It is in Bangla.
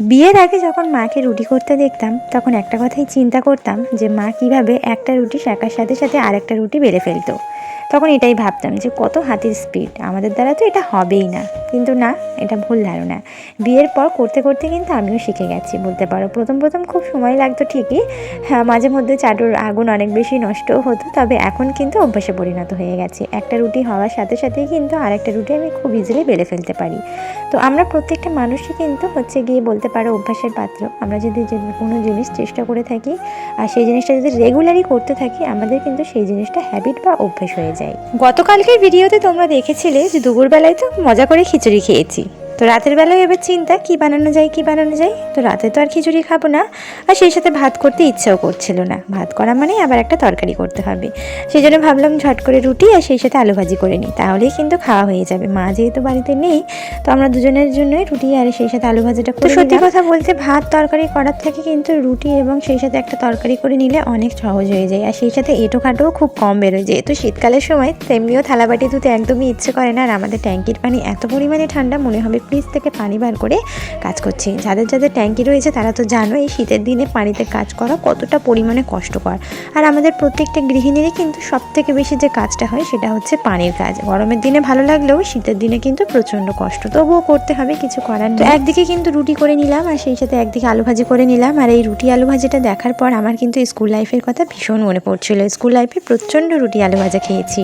বিয়ের আগে যখন মাকে রুটি করতে দেখতাম, তখন একটা কথাই চিন্তা করতাম যে মা কীভাবে একটা রুটি শেখার সাথে সাথে আরেকটা রুটি বেড়ে ফেলতো। তখন এটাই ভাবতাম যে কত হাতের স্পিড আমাদের দ্বারা তো এটা হবেই না। কিন্তু না এটা ভুল ধারণা। বিয়ের পর করতে করতে কিন্তু আমিও শিখে গেছি, বলতে পারো। প্রথম প্রথম খুব সময় লাগতো ঠিকই। হ্যাঁ মাঝে মধ্যে চাটুর আগুন অনেক বেশি নষ্টও হতো, তবে এখন কিন্তু অভ্যাসে পরিণত হয়ে গেছে। একটা রুটি হওয়ার সাথে সাথেই কিন্তু আরেকটা রুটি আমি খুব ইজিলি বেলে ফেলতে পারি। তো আমরা প্রত্যেকটা মানুষই কিন্তু হচ্ছে গিয়ে বলতে পারো অভ্যাসের পাত্র। আমরা যদি কোনো জিনিস চেষ্টা করে থাকি, আর সেই জিনিসটা যদি রেগুলারই করতে থাকি, আমাদের কিন্তু সেই জিনিসটা হ্যাবিট বা অভ্যাস হয়ে যায়। গতকালকের ভিডিওতে তোমরা দেখেছিলে যে দুপুরবেলায় তো মজা করে খিচুড়ি খেয়েছি। তো রাতের বেলায় এবার চিন্তা কি বানানো যায় কি বানানো যায়? তো রাতে তো আর খিচুড়ি খাব না। আর সেই সাথে ভাত করতে ইচ্ছাও করছিল না। ভাত করা মানে আবার একটা তরকারি করতে হবে। সেই জন্য ভাবলাম ঝট করে রুটি আর সেই সাথে আলু ভাজি করে নিই। তাহলেই কিন্তু খাওয়া হয়ে যাবে। মা যেহেতু বাড়িতে নেই তো আমরা দুজনের জন্যই রুটি আর সেই সাথে আলু ভাজিটা করে সত্যি কথা বলতে ভাত তরকারি করার থেকে কিন্তু রুটি এবং সেই সাথে একটা তরকারি করে নিলে অনেক সহজ হয়ে যায়। আর সেই সাথে এঁটো খাটোও খুব কম বেরোয়। যেহেতু শীতকালের সময় তেমনিও থালাবাটি ধুতে একদমই ইচ্ছে করে না। আর আমাদের ট্যাঙ্কির পানি এত পরিমাণে ঠান্ডা মনে হবে ফ্রিজ থেকে পানি বার করে কাজ করছি। যাদের যাদের ট্যাঙ্কি রয়েছে তারা তো জানো এই শীতের দিনে পানিতে কাজ করা কতটা পরিমাণে কষ্টকর। আর আমাদের প্রত্যেকটা গৃহিণীরই কিন্তু সব থেকে বেশি যে কাজটা হয় সেটা হচ্ছে পানির কাজ। গরমের দিনে ভালো লাগলেও শীতের দিনে কিন্তু প্রচণ্ড কষ্ট। তবুও করতে হবে, কিছু করার নেই। একদিকে কিন্তু রুটি করে নিলাম আর সেই সাথে একদিকে আলু ভাজি করে নিলাম। আর এই রুটি আলু ভাজিটা দেখার পর আমার কিন্তু স্কুল লাইফের কথা ভীষণ মনে পড়ছিল। স্কুল লাইফে প্রচণ্ড রুটি আলু ভাজা খেয়েছি।